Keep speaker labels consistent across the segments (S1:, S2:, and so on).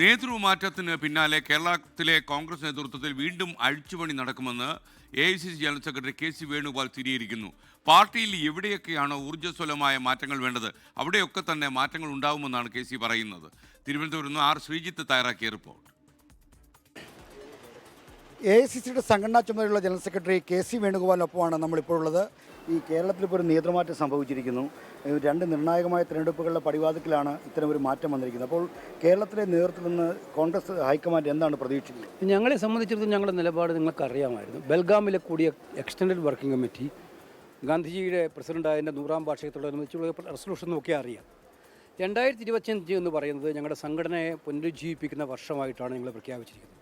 S1: നേതൃമാറ്റത്തിന് പിന്നാലെ കേരളത്തിലെ കോൺഗ്രസ് നേതൃത്വത്തിൽ വീണ്ടും അഴിച്ചുപണി നടക്കുമെന്ന് A I C C general secretary K C Venugopal സ്ഥിരീകരിക്കുന്നു. പാർട്ടിയിൽ എവിടെയൊക്കെയാണോ ഊർജസ്വലമായ മാറ്റങ്ങൾ വേണ്ടത് അവിടെയൊക്കെ തന്നെ മാറ്റങ്ങൾ ഉണ്ടാവുമെന്നാണ് കെ സി പറയുന്നത്. തിരുവനന്തപുരത്ത് ആർ ശ്രീജിത്ത് തയ്യാറാക്കിയ റിപ്പോർട്ട്.
S2: എ ഐ സി സിയുടെ സംഘടനാ ചുമതലയുള്ള ജനറൽ സെക്രട്ടറി കെ സി വേണുഗോപാലിനൊപ്പമാണ് നമ്മളിപ്പോൾ ഉള്ളത്. ഈ കേരളത്തിൽ ഇപ്പോൾ ഒരു നേതൃമാറ്റം സംഭവിച്ചിരിക്കുന്നു. രണ്ട് നിർണായകമായ തിരഞ്ഞെടുപ്പുകളുടെ പടിവാതിക്കലാണ് ഇത്തരം ഒരു മാറ്റം വന്നിരിക്കുന്നത്. അപ്പോൾ കേരളത്തിലെ നേതൃത്വത്തിൽ നിന്ന് കോൺഗ്രസ് ഹൈക്കമാൻഡ് എന്താണ് പ്രതീക്ഷിക്കുന്നത്?
S3: ഞങ്ങളെ സംബന്ധിച്ചിടത്തോളം ഞങ്ങളുടെ നിലപാട് നിങ്ങൾക്കറിയാമായിരുന്നു ബൽഗാമിലെ കൂടിയ എക്സ്റ്റൻഡഡ് വർക്കിംഗ് കമ്മിറ്റി ഗാന്ധിജിയുടെ പ്രസിഡന്റായതിന്റെ നൂറാം വാർഷികത്തോടനുബന്ധിച്ചുള്ള റെസൊല്യൂഷൻ നോക്കിയാൽ അറിയാം. രണ്ടായിരത്തി ഇരുപത്തിയഞ്ച് എന്ന് പറയുന്നത് ഞങ്ങളുടെ സംഘടനയെ പുനരുജ്ജീവിപ്പിക്കുന്ന വർഷമായിട്ടാണ് ഞങ്ങൾ പ്രഖ്യാപിച്ചിരിക്കുന്നത്.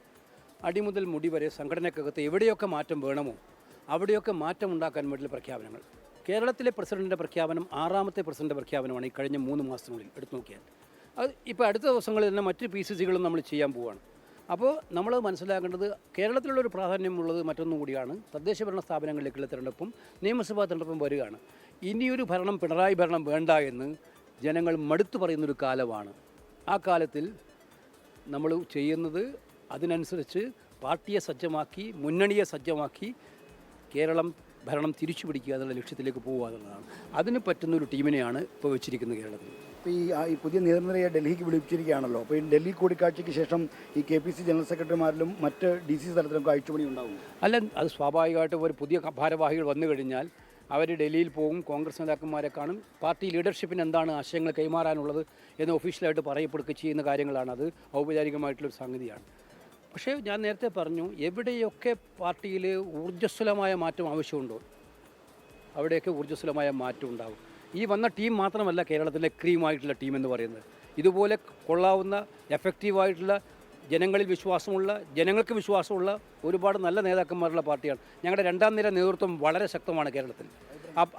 S3: അടിമുതൽ മുടി വരെ സംഘടനക്കകത്ത് എവിടെയൊക്കെ മാറ്റം വേണമോ അവിടെയൊക്കെ മാറ്റം ഉണ്ടാക്കാൻ വേണ്ടിയുള്ള പ്രഖ്യാപനങ്ങൾ. കേരളത്തിലെ പ്രസിഡന്റിന്റെ പ്രഖ്യാപനം ആറാമത്തെ പ്രസിഡന്റ് പ്രഖ്യാപനമാണ് ഈ കഴിഞ്ഞ മൂന്ന് മാസത്തിനുള്ളിൽ എടുത്തു നോക്കിയാൽ. അത് ഇപ്പോൾ അടുത്ത ദിവസങ്ങളിൽ തന്നെ മറ്റ് പി സി സികളും നമ്മൾ ചെയ്യാൻ പോവുകയാണ് അപ്പോൾ നമ്മൾ മനസ്സിലാക്കേണ്ടത് കേരളത്തിലുള്ളൊരു പ്രാധാന്യമുള്ളത് മറ്റൊന്നും കൂടിയാണ് തദ്ദേശ ഭരണ സ്ഥാപനങ്ങളിലേക്കുള്ള തിരഞ്ഞെടുപ്പും നിയമസഭാ തിരഞ്ഞെടുപ്പും വരികയാണ്. ഇനിയൊരു ഭരണം പിണറായി ഭരണം വേണ്ട എന്ന് ജനങ്ങൾ മടുത്തു പറയുന്നൊരു കാലമാണ്. ആ കാലത്തിൽ നമ്മൾ ചെയ്യുന്നത് അതിനനുസരിച്ച് പാർട്ടിയെ സജ്ജമാക്കി മുന്നണിയെ സജ്ജമാക്കി കേരളം ഭരണം തിരിച്ചു പിടിക്കുക എന്നുള്ള ലക്ഷ്യത്തിലേക്ക് പോകുക എന്നുള്ളതാണ്. അതിന് പറ്റുന്ന ഒരു ടീമിനെയാണ് ഇപ്പോൾ വെച്ചിരിക്കുന്നത് കേരളത്തിൽ.
S2: ഇപ്പോൾ ഈ പുതിയ നേതൃനിരയെ ഡൽഹിക്ക് വിളിപ്പിച്ചിരിക്കുകയാണല്ലോ. അപ്പോൾ ഈ ഡൽഹി കൂടിക്കാഴ്ചയ്ക്ക് ശേഷം ഈ കെ പി സി ജനറൽ സെക്രട്ടറിമാരിലും മറ്റ് ഡി സി തലത്തിലൊക്കെ അഴിച്ചുപണി ഉണ്ടാവും.
S3: അല്ല അത് സ്വാഭാവികമായിട്ടും ഒരു പുതിയ ഭാരവാഹികൾ വന്നു കഴിഞ്ഞാൽ അവർ ഡൽഹിയിൽ പോകും കോൺഗ്രസ് നേതാക്കന്മാരെ കാണും. പാർട്ടി ലീഡർഷിപ്പിന് എന്താണ് ആശയങ്ങൾ കൈമാറാനുള്ളത് എന്ന് ഒഫീഷ്യലായിട്ട് പറയപ്പെടുക ചെയ്യുന്ന കാര്യങ്ങളാണ്. അത് ഔപചാരികമായിട്ടുള്ളൊരു സംഗതിയാണ്. പക്ഷേ ഞാൻ നേരത്തെ പറഞ്ഞു എവിടെയൊക്കെ പാർട്ടിയിൽ ഊർജസ്വലമായ മാറ്റം ആവശ്യമുണ്ടോ അവിടെയൊക്കെ ഊർജസ്വലമായ മാറ്റം ഉണ്ടാകും ഈ വന്ന ടീം മാത്രമല്ല കേരളത്തിലെ ക്രീമായിട്ടുള്ള ടീം എന്ന് പറയുന്നത്. ഇതുപോലെ കൊള്ളാവുന്ന എഫക്റ്റീവായിട്ടുള്ള ജനങ്ങളിൽ വിശ്വാസമുള്ള ജനങ്ങൾക്ക് വിശ്വാസമുള്ള ഒരുപാട് നല്ല നേതാക്കന്മാരുള്ള പാർട്ടിയാണ്. ഞങ്ങളുടെ രണ്ടാം നിര നേതൃത്വം വളരെ ശക്തമാണ് കേരളത്തിൽ.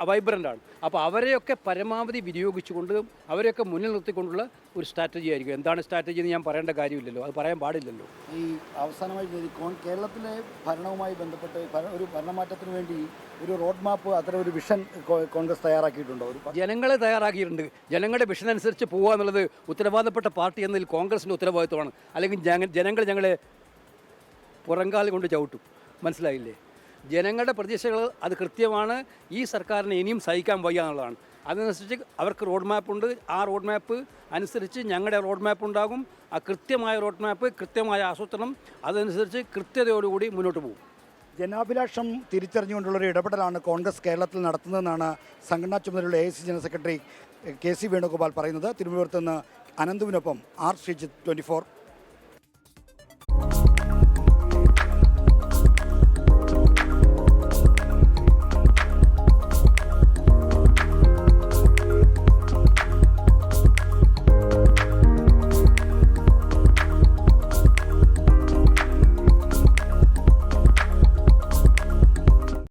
S3: വൈബ്രന്റ് ആണ്. അപ്പോൾ അവരെയൊക്കെ പരമാവധി വിനിയോഗിച്ചുകൊണ്ട് അവരെയൊക്കെ മുന്നിൽ നിർത്തിക്കൊണ്ടുള്ള ഒരു സ്ട്രാറ്റജി ആയിരിക്കും. എന്താണ് സ്ട്രാറ്റജി എന്ന് ഞാൻ പറയേണ്ട കാര്യമില്ലല്ലോ. അത് പറയാൻ പാടില്ലല്ലോ.
S2: ഈ അവസാനമായി ചോദിക്കോൺ കോൺ കേരളത്തിലെ ഭരണവുമായി ബന്ധപ്പെട്ട് ഒരു ഭരണമാറ്റത്തിന് വേണ്ടി ഒരു റോഡ് മാപ്പ് അത്തരം ഒരു വിഷൻ കോൺഗ്രസ് തയ്യാറാക്കിയിട്ടുണ്ടോ? ഒരു
S3: ജനങ്ങളെ തയ്യാറാക്കിയിട്ടുണ്ട്. ജനങ്ങളുടെ വിഷൻ അനുസരിച്ച് പോകുക എന്നുള്ളത് ഉത്തരവാദപ്പെട്ട പാർട്ടി എന്നതിൽ കോൺഗ്രസിന്റെ ഉത്തരവാദിത്വമാണ്. അല്ലെങ്കിൽ ജന- ജനങ്ങൾ ഞങ്ങളെ പുറങ്കാൽ കൊണ്ട് ചവിട്ടും. മനസ്സിലായില്ലേ? ജനങ്ങളുടെ പ്രതീക്ഷകൾ അത് കൃത്യമാണ്. ഈ സർക്കാരിനെ ഇനിയും സഹിക്കാൻ വയ്യ എന്നുള്ളതാണ്. അതനുസരിച്ച് അവർക്ക് റോഡ് മാപ്പ് ഉണ്ട്. ആ റോഡ് മാപ്പ് അനുസരിച്ച് ഞങ്ങളുടെ റോഡ് മാപ്പ് ഉണ്ടാകും. ആ കൃത്യമായ റോഡ് മാപ്പ് കൃത്യമായ ആസൂത്രണം അതനുസരിച്ച് കൃത്യതയോടുകൂടി മുന്നോട്ട് പോകും.
S2: ജനാഭിലാഷം തിരിച്ചറിഞ്ഞുകൊണ്ടുള്ള ഒരു ഇടപെടലാണ് കോൺഗ്രസ് കേരളത്തിൽ നടത്തുന്നതെന്നാണ് സംഘടനാ ചുമതലയുള്ള A C general secretary K C Venugopal പറയുന്നത്. തിരുവനന്തപുരത്ത് നിന്ന് അനന്തുവിനൊപ്പം ആർ ശ്രീജിത്ത് ട്വന്റി